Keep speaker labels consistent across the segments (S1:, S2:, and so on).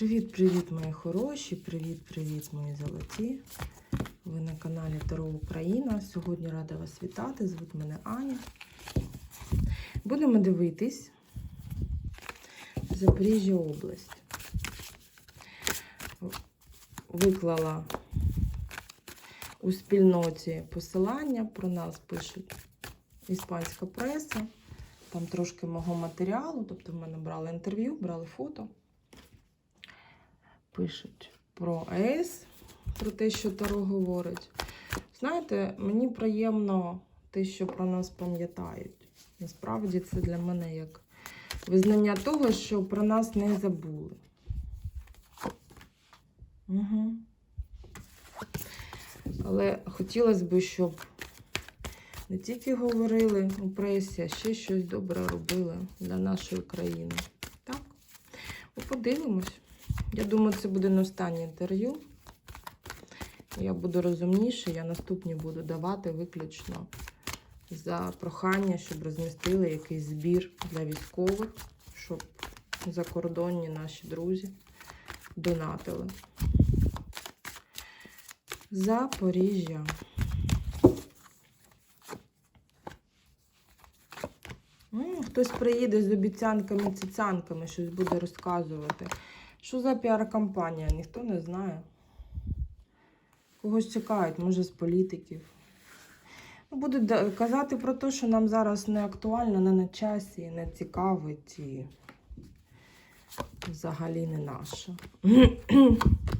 S1: Привіт-привіт, мої хороші! Привіт-привіт, мої золоті! Ви на каналі Таро Україна. Сьогодні рада вас вітати. Звуть мене Аня. Будемо дивитись Запоріжжя область. Виклала у спільноті посилання, про нас пишуть іспанська преса. Там трошки мого матеріалу, тобто в мене брали інтерв'ю, брали фото. Пишуть про АЕС, про те, що Таро говорить. Знаєте, мені приємно те, що про нас пам'ятають. Насправді це для мене як визнання того, що про нас не забули. Угу. Але хотілося б, щоб не тільки говорили у пресі, а ще щось добре робили для нашої країни. Так? Ну, подивимось. Я думаю, це буде не останнє інтерв'ю. Я буду розумніше, я наступні буду давати виключно за прохання, щоб розмістили якийсь збір для військових, щоб закордонні наші друзі донатили. Запоріжжя. Хтось приїде з обіцянками, цицянками, щось буде розказувати. Що за піар-кампанія? Ніхто не знає. Когось чекають, може, з політиків. Ну, Будуть казати про те, що нам зараз не актуально, не на часі, не цікавить і взагалі не наше.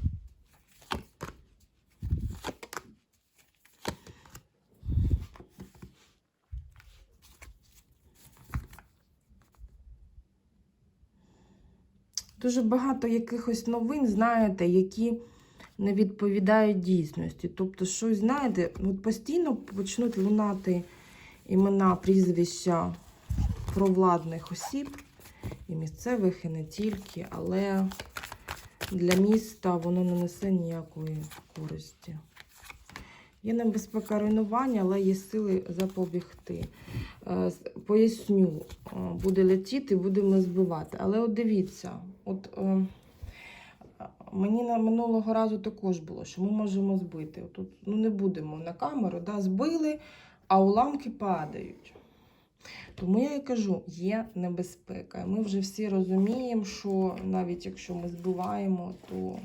S1: Дуже багато якихось новин, знаєте, які не відповідають дійсності. Тобто, щось, знаєте, от постійно почнуть лунати імена, прізвища провладних осіб, і місцевих, і не тільки, але для міста воно не несе ніякої користі. Є небезпека руйнування, але є сили запобігти. Е, Поясню, е, буде летіти, будемо збивати. Але от дивіться, от е, мені на минулого разу також було, що ми можемо збити. Тут ну, не будемо на камеру, да, збили, а уламки падають. Тому я і кажу, є небезпека. Ми вже всі розуміємо, що навіть якщо ми збиваємо, то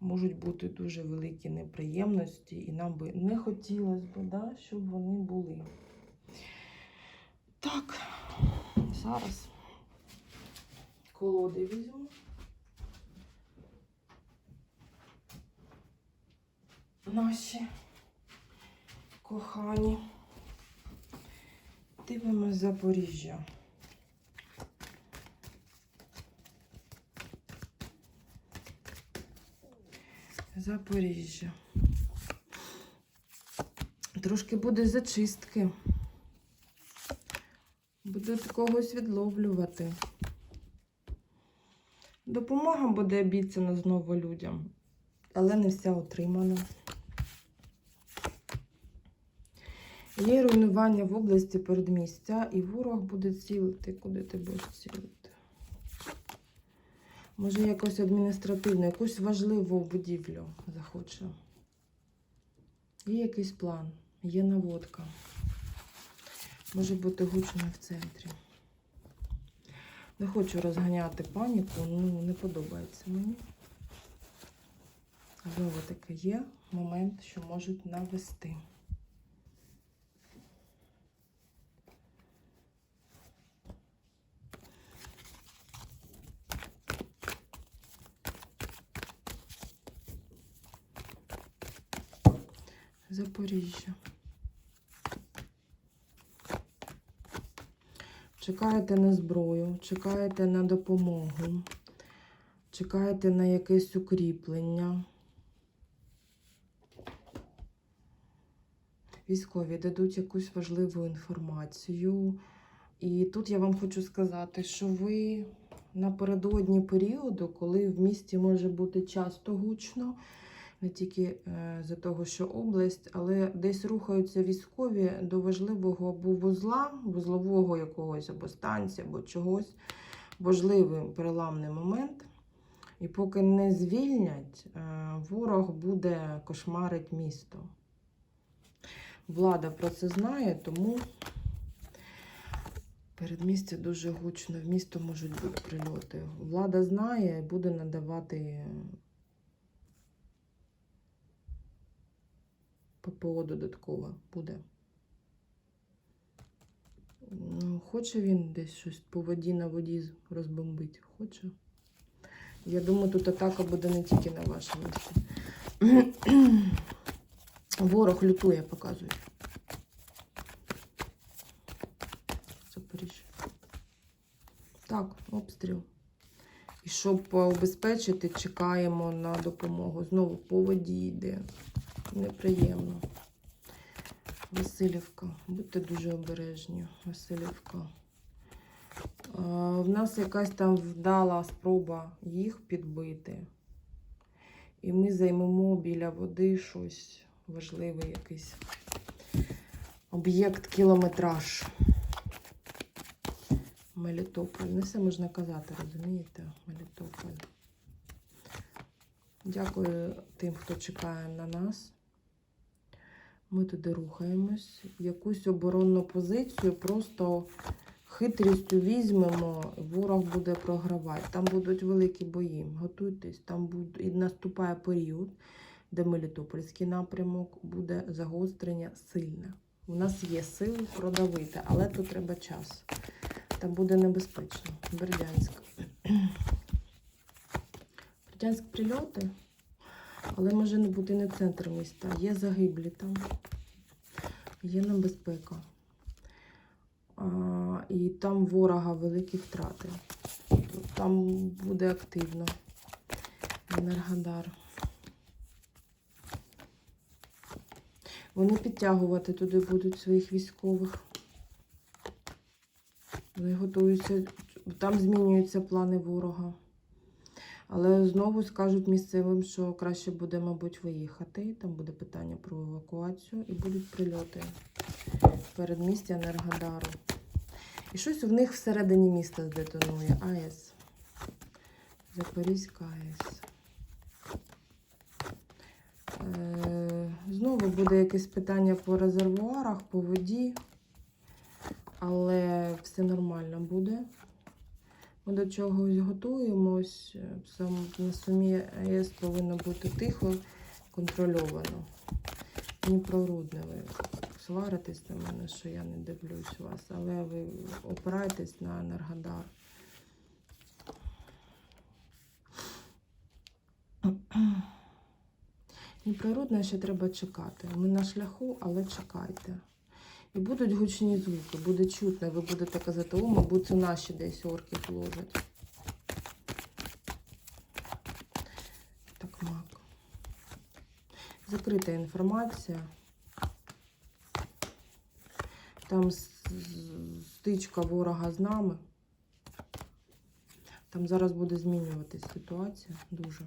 S1: можуть бути дуже великі неприємності, і нам би не хотілося б, да, щоб вони були. Так, зараз колоди візьму. Наші кохані. Дивимось Запоріжжя. Запоріжжя. Трошки буде зачистки. Будуть когось відловлювати. Допомога буде обіцяна знову людям, але не вся отримана. Є руйнування в області передмістя, і ворог буде цілити, куди ти будеш цілити. Може, якось адміністративно, якусь важливу будівлю захоче. Є якийсь план, є наводка. Може бути гучно в центрі. Не хочу розганяти паніку, ну не подобається мені. Знову таки є момент, що можуть навести. Запоріжжя. Чекаєте на зброю, чекаєте на допомогу, чекаєте на якесь укріплення. Військові дадуть якусь важливу інформацію. І тут я вам хочу сказати, що ви напередодні періоду, коли в місті може бути часто гучно, не тільки е, за того, що область, але десь рухаються військові до важливого або вузла, вузлового якогось, або станції, або чогось. Важливий переламний момент. І поки не звільнять, е, ворог буде кошмарить місто. Влада про це знає, тому передмістя дуже гучно. В місто можуть бути прильоти. Влада знає і буде надавати ППО додатково буде. Ну, хоче він десь щось по воді на воді розбомбити. Хоче. Я думаю, тут атака буде не тільки на вашому місці. Ворог лютує, показує. Запоріжжя. Так, обстріл. І щоб убезпечити, чекаємо на допомогу. Знову по воді йде. Неприємно. Васильівка. Будьте дуже обережні. Васильівка. В нас якась там вдала спроба їх підбити. І ми займемо біля води щось важливий якийсь об'єкт кілометраж. Мелітополь. Не все можна казати, розумієте? Мелітополь. Дякую тим, хто чекає на нас. Ми туди рухаємось. Якусь оборонну позицію просто хитрістю візьмемо, ворог буде програвати. Там будуть великі бої. Готуйтесь, там буде і наступає період, де Мелітопольський напрямок буде загострення сильне. У нас є сили продавити, але тут треба час. Там буде небезпечно. Бердянськ. Бердянськ прильоти, але може не бути не центр міста. Є загиблі там, є небезпека. А, і там ворога великі втрати. Там буде активно. Енергодар. Вони підтягувати туди будуть своїх військових. Вони готуються, там змінюються плани ворога. Але знову скажуть місцевим, що краще буде, мабуть, виїхати. Там буде питання про евакуацію і будуть прильоти передмістя Енергодару. І щось в них всередині міста здетонує. АЕС. Запорізька АЕС. Е, Знову буде якесь питання по резервуарах, по воді. Але все нормально буде. Ми до чогось готуємось. Сам на самі АЕС повинно бути тихо, контрольовано. Дніпрорудне ви сваритесь на мене, що я не дивлюсь вас, але ви опираєтесь на Енергодар. Дніпрорудне ще треба чекати. Ми на шляху, але чекайте. І будуть гучні звуки, буде чутно, ви будете казати, о, мабуть, це наші десь орки ложать. Так, мак. Закрита інформація. Там стичка ворога з нами. Там зараз буде змінюватись ситуація дуже.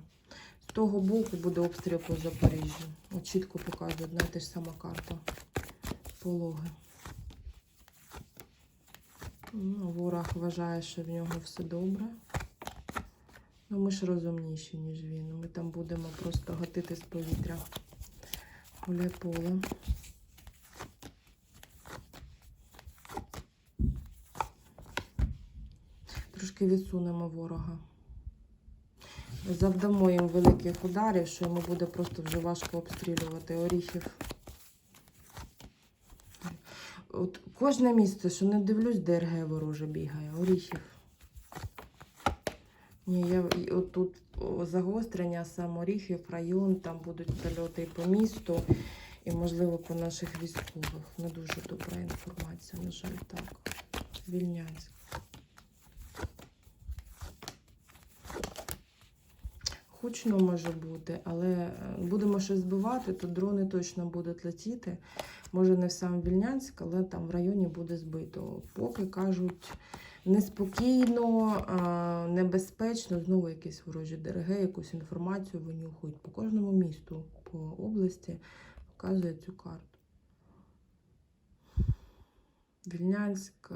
S1: З того боку буде обстріл по Запоріжжю. Чітко показує одна і та ж сама карта. Пологи. Ну, ворог вважає, що в нього все добре. Ну, ми ж розумніші, ніж він. Ми там будемо просто гатити з повітря. Гуляй поле. Трошки відсунемо ворога. Завдамо їм великих ударів, що йому буде просто вже важко обстрілювати оріхів. От кожне місце, що не дивлюсь, ДРГ вороже бігає, оріхів. Ні, я от тут загострення сам оріхів, район, там будуть прильоти по місту, і, можливо, по наших військових. Не дуже добра інформація, на жаль, так. Вільнянськ. Гучно може бути, але е, будемо щось збивати, то дрони точно будуть летіти. Може, не в сам Вільнянськ, але там в районі буде збито. Поки кажуть неспокійно, небезпечно, знову якісь ворожі ДРГ, якусь інформацію винюхують. По кожному місту, по області показує цю карту. Вільнянськ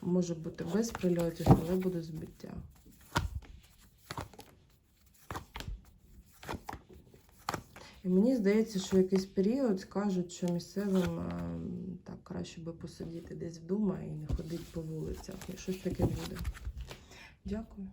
S1: може бути без прильотів, але буде збиття. І мені здається, що якийсь період скажуть, що місцевим е, так краще би посидіти десь вдома і не ходити по вулицях. І щось таке буде. Дякую.